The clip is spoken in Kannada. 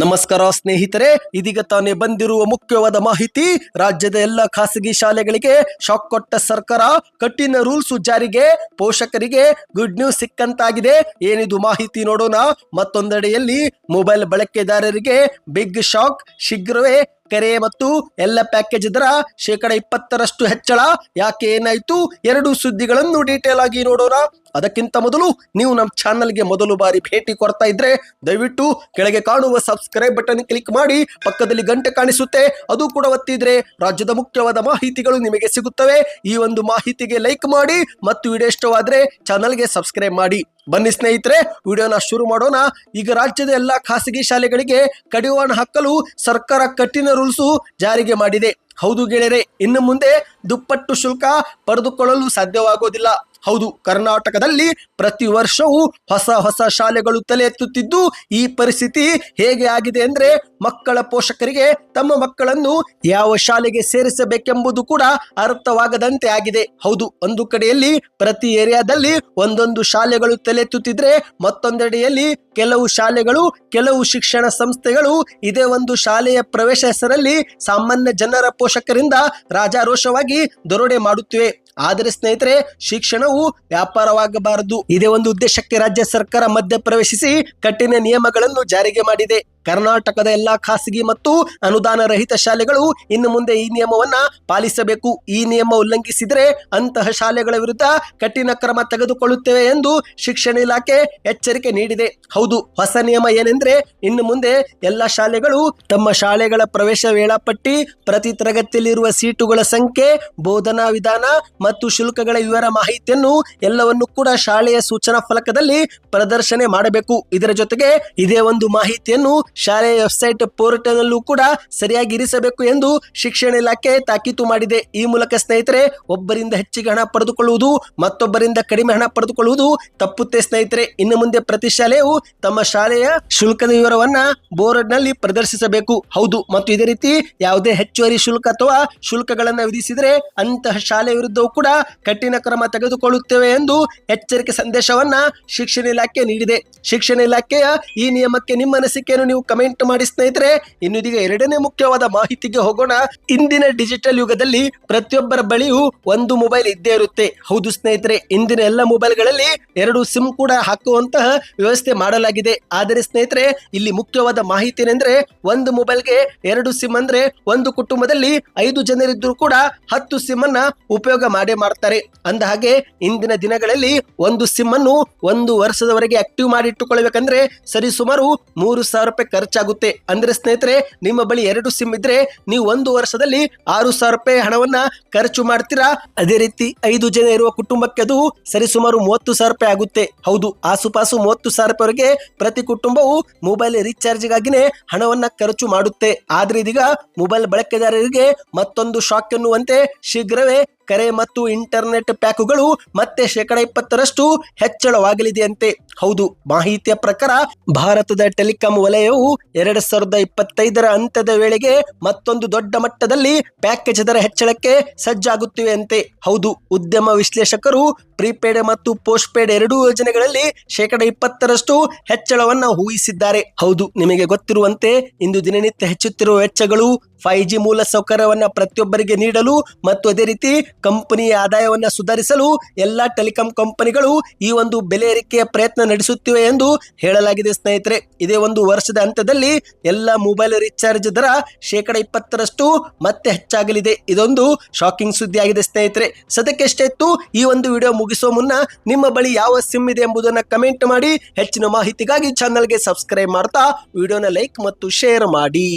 ನಮಸ್ಕಾರ ಸ್ನೇಹಿತರೆ, ಇದೀಗ ತಾನೇ ಬಂದಿರುವ ಮುಖ್ಯವಾದ ಮಾಹಿತಿ, ರಾಜ್ಯದ ಎಲ್ಲ ಖಾಸಗಿ ಶಾಲೆಗಳಿಗೆ ಶಾಕ್ ಕೊಟ್ಟ ಸರ್ಕಾರ ಕಠಿಣ ರೂಲ್ಸ್ ಜಾರಿಗೆ, ಪೋಷಕರಿಗೆ ಗುಡ್ ನ್ಯೂಸ್ ಸಿಕ್ಕಂತಾಗಿದೆ. ಏನಿದು ಮಾಹಿತಿ ನೋಡೋಣ. ಮತ್ತೊಂದೆಡೆಯಲ್ಲಿ ಮೊಬೈಲ್ ಬಳಕೆದಾರರಿಗೆ ಬಿಗ್ ಶಾಕ್ ಶೀಘ್ರವೇ ಕರೆ ಮತ್ತು ಎಲ್ಲ ಪ್ಯಾಕೇಜ್ ದರ ಶೇಕಡ ಇಪ್ಪತ್ತರಷ್ಟು ಹೆಚ್ಚಳ. ಯಾಕೆ ಏನಾಯ್ತು? ಎರಡು ಸುದ್ದಿಗಳನ್ನು ಡೀಟೇಲ್ ಆಗಿ ನೋಡೋಣ. ಅದಕ್ಕಿಂತ ಮೊದಲು ನೀವು ನಮ್ಮ ಚಾನಲ್ಗೆ ಮೊದಲು ಬಾರಿ ಭೇಟಿ ಕೊಡ್ತಾ ಇದ್ರೆ ದಯವಿಟ್ಟು ಕೆಳಗೆ ಕಾಣುವ ಸಬ್ಸ್ಕ್ರೈಬ್ ಬಟನ್ ಕ್ಲಿಕ್ ಮಾಡಿ, ಪಕ್ಕದಲ್ಲಿ ಗಂಟೆ ಕಾಣಿಸುತ್ತೆ, ಅದು ಕೂಡ ಒತ್ತಿದ್ರೆ ರಾಜ್ಯದ ಮುಖ್ಯವಾದ ಮಾಹಿತಿಗಳು ನಿಮಗೆ ಸಿಗುತ್ತವೆ. ಈ ಒಂದು ಮಾಹಿತಿಗೆ ಲೈಕ್ ಮಾಡಿ ಮತ್ತು ವಿಡಿಯೋ ಇಷ್ಟವಾದ್ರೆ ಚಾನಲ್ಗೆ ಸಬ್ಸ್ಕ್ರೈಬ್ ಮಾಡಿ. ಬನ್ನಿ ಸ್ನೇಹಿತರೆ, ವಿಡಿಯೋನ ಶುರು ಮಾಡೋಣ. ಈಗ ರಾಜ್ಯದ ಎಲ್ಲ ಖಾಸಗಿ ಶಾಲೆಗಳಿಗೆ ಕಡಿವಾಣ ಹಾಕಲು ಸರ್ಕಾರ ಕಠಿಣ ರೂಲ್ಸು ಜಾರಿಗೆ ಮಾಡಿದೆ. ಹೌದು ಗೆಳೆಯರೆ, ಇನ್ನು ಮುಂದೆ ದುಪ್ಪಟ್ಟು ಶುಲ್ಕ ಪಡೆದುಕೊಳ್ಳಲು ಸಾಧ್ಯವಾಗೋದಿಲ್ಲ. ಹೌದು, ಕರ್ನಾಟಕದಲ್ಲಿ ಪ್ರತಿ ವರ್ಷವೂ ಹೊಸ ಹೊಸ ಶಾಲೆಗಳು ತಲೆ ಎತ್ತುತ್ತಿದ್ದು, ಈ ಪರಿಸ್ಥಿತಿ ಹೇಗೆ ಆಗಿದೆ ಅಂದ್ರೆ ಮಕ್ಕಳ ಪೋಷಕರಿಗೆ ತಮ್ಮ ಮಕ್ಕಳನ್ನು ಯಾವ ಶಾಲೆಗೆ ಸೇರಿಸಬೇಕೆಂಬುದು ಕೂಡ ಅರ್ಥವಾಗದಂತೆ ಆಗಿದೆ. ಹೌದು, ಒಂದು ಕಡೆಯಲ್ಲಿ ಪ್ರತಿ ಏರಿಯಾದಲ್ಲಿ ಒಂದೊಂದು ಶಾಲೆಗಳು ತಲೆ ಎತ್ತುತ್ತಿದ್ರೆ ಮತ್ತೊಂದೆಡೆಯಲ್ಲಿ ಕೆಲವು ಶಾಲೆಗಳು, ಕೆಲವು ಶಿಕ್ಷಣ ಸಂಸ್ಥೆಗಳು ಇದೇ ಒಂದು ಶಾಲೆಯ ಪ್ರವೇಶ ಹೆಸರಲ್ಲಿ ಸಾಮಾನ್ಯ ಜನರ ಪೋಷಕರಿಂದ ರಾಜಾರೋಷವಾಗಿ ದರೋಡೆ ಮಾಡುತ್ತಿವೆ. ಆದರೆ ಸ್ನೇಹಿತರೆ, ಶಿಕ್ಷಣವು ವ್ಯಾಪಾರವಾಗಬಾರದು. ಇದೇ ಒಂದು ಉದ್ದೇಶಕ್ಕೆ ರಾಜ್ಯ ಸರ್ಕಾರ ಮಧ್ಯ ಪ್ರವೇಶಿಸಿ ಕಠಿಣ ನಿಯಮಗಳನ್ನು ಜಾರಿಗೆ ಮಾಡಿದೆ. ಕರ್ನಾಟಕದ ಎಲ್ಲಾ ಖಾಸಗಿ ಮತ್ತು ಅನುದಾನ ರಹಿತ ಶಾಲೆಗಳು ಇನ್ನು ಮುಂದೆ ಈ ನಿಯಮವನ್ನ ಪಾಲಿಸಬೇಕು. ಈ ನಿಯಮ ಉಲ್ಲಂಘಿಸಿದರೆ ಅಂತಹ ಶಾಲೆಗಳ ವಿರುದ್ಧ ಕಠಿಣ ಕ್ರಮ ತೆಗೆದುಕೊಳ್ಳುತ್ತೇವೆ ಎಂದು ಶಿಕ್ಷಣ ಇಲಾಖೆ ಎಚ್ಚರಿಕೆ ನೀಡಿದೆ. ಹೌದು, ಹೊಸ ನಿಯಮ ಏನೆಂದ್ರೆ ಇನ್ನು ಮುಂದೆ ಎಲ್ಲ ಶಾಲೆಗಳು ತಮ್ಮ ಶಾಲೆಗಳ ಪ್ರವೇಶ ವೇಳಾಪಟ್ಟಿ, ಪ್ರತಿ ತರಗತಿಯಲ್ಲಿರುವ ಸೀಟುಗಳ ಸಂಖ್ಯೆ, ಬೋಧನಾ ವಿಧಾನ ಮತ್ತು ಶುಲ್ಕಗಳ ವಿವರ ಮಾಹಿತಿಯನ್ನು ಎಲ್ಲವನ್ನು ಕೂಡ ಶಾಲೆಯ ಸೂಚನಾ ಫಲಕದಲ್ಲಿ ಪ್ರದರ್ಶನ ಮಾಡಬೇಕು. ಇದರ ಜೊತೆಗೆ ಇದೇ ಒಂದು ಮಾಹಿತಿಯನ್ನು ಶಾಲೆಯ ವೆಬ್ಸೈಟ್ ಪೋರ್ಟಲ್ ಅಲ್ಲೂ ಕೂಡ ಸರಿಯಾಗಿ ಇರಿಸಬೇಕು ಎಂದು ಶಿಕ್ಷಣ ಇಲಾಖೆ ತಾಕೀತು ಮಾಡಿದೆ. ಈ ಮೂಲಕ ಸ್ನೇಹಿತರೆ, ಒಬ್ಬರಿಂದ ಹೆಚ್ಚಿಗೆ ಹಣ ಪಡೆದುಕೊಳ್ಳುವುದು, ಮತ್ತೊಬ್ಬರಿಂದ ಕಡಿಮೆ ಹಣ ಪಡೆದುಕೊಳ್ಳುವುದು ತಪ್ಪುತ್ತೆ ಸ್ನೇಹಿತರೆ. ಇನ್ನು ಮುಂದೆ ಪ್ರತಿ ಶಾಲೆಯು ತಮ್ಮ ಶಾಲೆಯ ಶುಲ್ಕದ ವಿವರವನ್ನ ಬೋರ್ಡ್ನಲ್ಲಿ ಪ್ರದರ್ಶಿಸಬೇಕು. ಹೌದು, ಮತ್ತು ಇದೇ ರೀತಿ ಯಾವುದೇ ಹೆಚ್ಚುವರಿ ಶುಲ್ಕ ಅಥವಾ ಶುಲ್ಕಗಳನ್ನು ವಿಧಿಸಿದರೆ ಅಂತಹ ಶಾಲೆ ವಿರುದ್ಧವೂ ಕೂಡ ಕಠಿಣ ಕ್ರಮ ತೆಗೆದುಕೊಳ್ಳುತ್ತೇವೆ ಎಂದು ಎಚ್ಚರಿಕೆ ಸಂದೇಶವನ್ನ ಶಿಕ್ಷಣ ಇಲಾಖೆ ನೀಡಿದೆ. ಶಿಕ್ಷಣ ಇಲಾಖೆಯ ಈ ನಿಯಮಕ್ಕೆ ನಿಮ್ಮ ಅನಿಸಿಕೆಯನ್ನು ನೀವು ಕಮೆಂಟ್ ಮಾಡಿ ಸ್ನೇಹಿತರೆ ಇನ್ನು ಇದೀಗ ಎರಡನೇ ಮುಖ್ಯವಾದ ಮಾಹಿತಿಗೆ ಹೋಗೋಣ. ಇಂದಿನ ಡಿಜಿಟಲ್ ಯುಗದಲ್ಲಿ ಪ್ರತಿಯೊಬ್ಬರ ಬಳಿಯೂ ಒಂದು ಮೊಬೈಲ್ ಇದ್ದೇ ಇರುತ್ತೆ. ಹೌದು ಸ್ನೇಹಿತರೆ, ಇಂದಿನ ಎಲ್ಲ ಮೊಬೈಲ್ಗಳಲ್ಲಿ ಎರಡು ಸಿಮ್ ಕೂಡ ಹಾಕುವಂತಹ ವ್ಯವಸ್ಥೆ ಮಾಡಲಾಗಿದೆ. ಆದರೆ ಸ್ನೇಹಿತರೆ, ಇಲ್ಲಿ ಮುಖ್ಯವಾದ ಮಾಹಿತಿ ಏನೆಂದ್ರೆ ಒಂದು ಮೊಬೈಲ್ಗೆ ಎರಡು ಸಿಮ್ ಅಂದ್ರೆ ಒಂದು ಕುಟುಂಬದಲ್ಲಿ ಐದು ಜನರಿದ್ದರೂ ಕೂಡ ಹತ್ತು ಸಿಮ್ ಅನ್ನ ಉಪಯೋಗ ಮಾಡೇ ಮಾಡ್ತಾರೆ. ಅಂದ ಹಾಗೆ ಇಂದಿನ ದಿನಗಳಲ್ಲಿ ಒಂದು ಸಿಮ್ ಅನ್ನು ಒಂದು ವರ್ಷದವರೆಗೆ ಆಕ್ಟಿವ್ ಮಾಡಿ ಇಟ್ಟುಕೊಳ್ಬೇಕಂದ್ರೆ ಸರಿಸುಮಾರು ಮೂರು ಸಾವಿರ ರೂಪಾಯಿ ಖರ್ಚಾಗುತ್ತೆ. ಅಂದ್ರೆ ಸ್ನೇಹಿತರೆ, ನಿಮ್ಮ ಬಳಿ ಎರಡು ಸಿಮ್ ಇದ್ರೆ ನೀವು ಒಂದು ವರ್ಷದಲ್ಲಿ ಆರು ಸಾವಿರ ರೂಪಾಯಿ ಹಣವನ್ನ ಖರ್ಚು ಮಾಡ್ತೀರಾ? ಅದೇ ರೀತಿ ಐದು ಜನ ಇರುವ ಕುಟುಂಬಕ್ಕೆ ಅದು ಸರಿಸುಮಾರು ಮೂವತ್ತು ಸಾವಿರ ರೂಪಾಯಿ ಆಗುತ್ತೆ. ಹೌದು, ಆಸುಪಾಸು ಮೂವತ್ತು ಸಾವಿರ ರೂಪಾಯಿವರೆಗೆ ಪ್ರತಿ ಕುಟುಂಬವು ಮೊಬೈಲ್ ರೀಚಾರ್ಜ್ ರೀಚಾರ್ಜ್ಗಾಗಿನೇ ಹಣವನ್ನ ಖರ್ಚು ಮಾಡುತ್ತೆ. ಆದ್ರೆ ಇದೀಗ ಮೊಬೈಲ್ ಬಳಕೆದಾರರಿಗೆ ಮತ್ತೊಂದು ಶಾಕ್ ಎನ್ನುವಂತೆ ಶೀಘ್ರವೇ ಕರೆ ಮತ್ತು ಇಂಟರ್ನೆಟ್ ಪ್ಯಾಕುಗಳು ಮತ್ತೆ ಶೇಕಡ ಇಪ್ಪತ್ತರಷ್ಟು ಹೆಚ್ಚಳವಾಗಲಿದೆಯಂತೆ. ಹೌದು, ಮಾಹಿತಿಯ ಪ್ರಕಾರ ಭಾರತದ ಟೆಲಿಕಾಂ ವಲಯವು ಎರಡ್ ಸಾವಿರದ ಇಪ್ಪತ್ತೈದರ ಅಂತ್ಯದ ವೇಳೆಗೆ ಮತ್ತೊಂದು ದೊಡ್ಡ ಮಟ್ಟದಲ್ಲಿ ಪ್ಯಾಕೇಜ್ ದರ ಹೆಚ್ಚಳಕ್ಕೆ ಸಜ್ಜಾಗುತ್ತಿವೆಯಂತೆ. ಹೌದು, ಉದ್ಯಮ ವಿಶ್ಲೇಷಕರು ಪ್ರೀಪೇಡ್ ಮತ್ತು ಪೋಸ್ಟ್ ಪೇಡ್ ಎರಡೂ ಯೋಜನೆಗಳಲ್ಲಿ ಶೇಕಡ ಇಪ್ಪತ್ತರಷ್ಟು ಹೆಚ್ಚಳವನ್ನು ಊಹಿಸಿದ್ದಾರೆ. ಹೌದು, ನಿಮಗೆ ಗೊತ್ತಿರುವಂತೆ ಇಂದು ದಿನನಿತ್ಯ ಹೆಚ್ಚುತ್ತಿರುವ ವೆಚ್ಚಗಳು ಫೈವ್ ಜಿ ಮೂಲ ಸೌಕರ್ಯವನ್ನ ಪ್ರತಿಯೊಬ್ಬರಿಗೆ ನೀಡಲು ಮತ್ತು ಅದೇ ರೀತಿ ಕಂಪನಿಯ ಆದಾಯವನ್ನ ಸುಧಾರಿಸಲು ಎಲ್ಲ ಟೆಲಿಕಾಂ ಕಂಪನಿಗಳು ಈ ಒಂದು ಬೆಲೆ ಏರಿಕೆಯ ಪ್ರಯತ್ನ ನಡೆಸುತ್ತಿವೆ ಎಂದು ಹೇಳಲಾಗಿದೆ ಸ್ನೇಹಿತರೆ. ಇದೇ ಒಂದು ವರ್ಷದ ಹಂತದಲ್ಲಿ ಎಲ್ಲ ಮೊಬೈಲ್ ರೀಚಾರ್ಜ್ ದರ ಶೇಕಡ ಇಪ್ಪತ್ತರಷ್ಟು ಮತ್ತೆ ಹೆಚ್ಚಾಗಲಿದೆ. ಇದೊಂದು ಶಾಕಿಂಗ್ ಸುದ್ದಿ ಆಗಿದೆ ಸ್ನೇಹಿತರೆ. ಸದ್ಯಕ್ಕೆ ಇತ್ತು, ಈ ಒಂದು ವಿಡಿಯೋ ಮುಗಿಸೋ ಮುನ್ನ ನಿಮ್ಮ ಬಳಿ ಯಾವ ಸಿಮ್ ಇದೆ ಎಂಬುದನ್ನು ಕಮೆಂಟ್ ಮಾಡಿ, ಹೆಚ್ಚಿನ ಮಾಹಿತಿಗಾಗಿ ಚಾನಲ್ಗೆ ಸಬ್ಸ್ಕ್ರೈಬ್ ಮಾಡ್ತಾ ವಿಡಿಯೋನ ಲೈಕ್ ಮತ್ತು ಶೇರ್ ಮಾಡಿ.